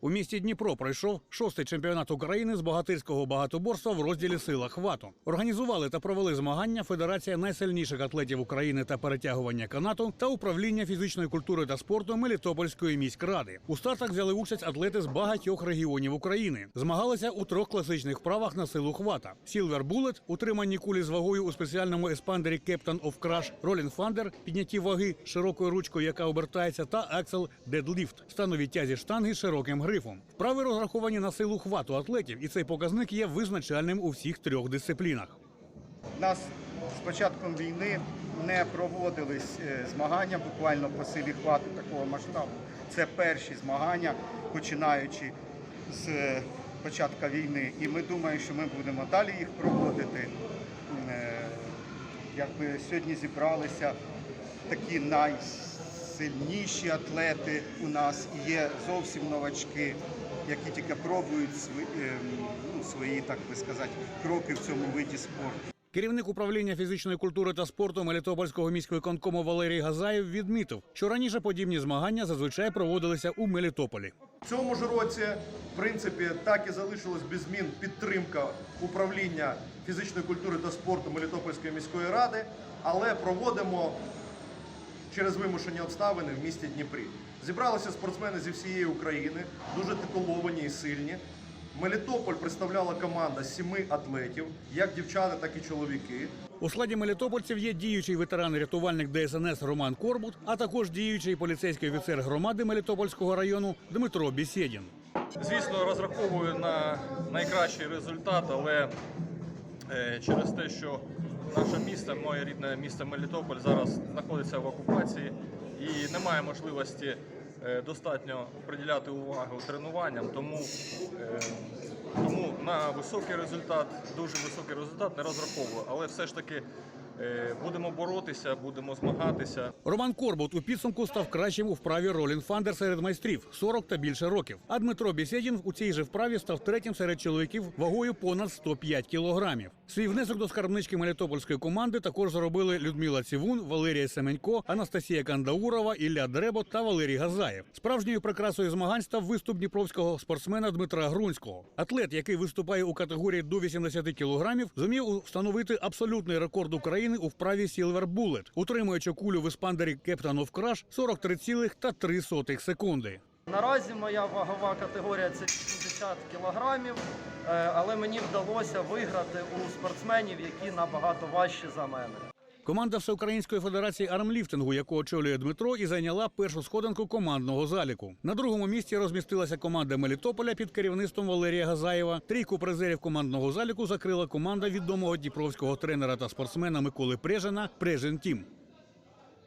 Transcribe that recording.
У місті Дніпро пройшов шостий чемпіонат України з богатирського багатоборства в розділі сила хвату. Організували та провели змагання Федерація найсильніших атлетів України та перетягування канату та управління фізичної культури та спорту Мелітопольської міськради. У стартах взяли участь атлети з багатьох регіонів України. Змагалися у трьох класичних вправах на силу хвата: Silver Bullet, утриманні кулі з вагою у спеціальному еспандері Captain of Crush, Rolling Thunder, підняті ваги широкою ручкою, яка обертається, та Axel Deadlift, станові тязі штанги широким грифом. Вправи розраховані на силу хвату атлетів, і цей показник є визначальним у всіх трьох дисциплінах. У нас з початком війни не проводились е, змагання буквально по силі хвату такого масштабу. Це перші змагання, починаючи з е, початку війни. І ми думаємо, що ми будемо далі їх проводити. Е, Якби сьогодні зібралися такі найсильніші атлети у нас, і є зовсім новачки, які тільки пробують свої, ну, свої так би сказати, кроки в цьому виді спорту. Керівник управління фізичної культури та спорту Мелітопольського міськвиконкому Валерій Газаєв відмітив, що раніше подібні змагання зазвичай проводилися у Мелітополі. В цьому ж році, в принципі, так і залишилась без змін підтримка управління фізичної культури та спорту Мелітопольської міської ради, але проводимо через вимушені обставини в місті Дніпрі. Зібралися спортсмени зі всієї України, дуже титуловані і сильні. Мелітополь представляла команда сіми атлетів, як дівчата, так і чоловіки. У складі мелітопольців є діючий ветеран-рятувальник ДСНС Роман Корбут, а також діючий поліцейський офіцер громади Мелітопольського району Дмитро Бісєдін. Звісно, розраховую на найкращий результат, але е, через те, що наше місто, моє рідне місто Мелітополь, зараз знаходиться в окупації і немає можливості е, достатньо приділяти увагу тренуванням, тому, е, тому на високий результат, дуже високий результат не розраховую. Але все ж таки е, будемо боротися, будемо змагатися. Роман Корбут у підсумку став кращим у вправі Ролін Фандер серед майстрів 40 та більше років. А Дмитро Бісєдін у цій же вправі став третім серед чоловіків вагою понад 105 кілограмів. Свій внесок до скарбнички Мелітопольської команди також зробили Людмила Цівун, Валерія Семенько, Анастасія Кандаурова, Ілля Дребо та Валерій Газаєв. Справжньою прикрасою змагань став виступ дніпровського спортсмена Дмитра Грунського. Атлет, який виступає у категорії до 80 кілограмів, зумів встановити абсолютний рекорд України у вправі Silver Bullet, утримуючи кулю в еспандері Captain of Crush 43,3 секунди. Наразі моя вагова категорія це 80 кілограмів, е, але мені вдалося виграти у спортсменів, які набагато важчі за мене. Команда Всеукраїнської федерації армліфтингу, яку очолює Дмитро, і зайняла першу сходинку командного заліку. На другому місці розмістилася команда Мелітополя під керівництвом Валерія Газаєва. Трійку призерів командного заліку закрила команда відомого дніпровського тренера та спортсмена Миколи Прежина Прежин Тім.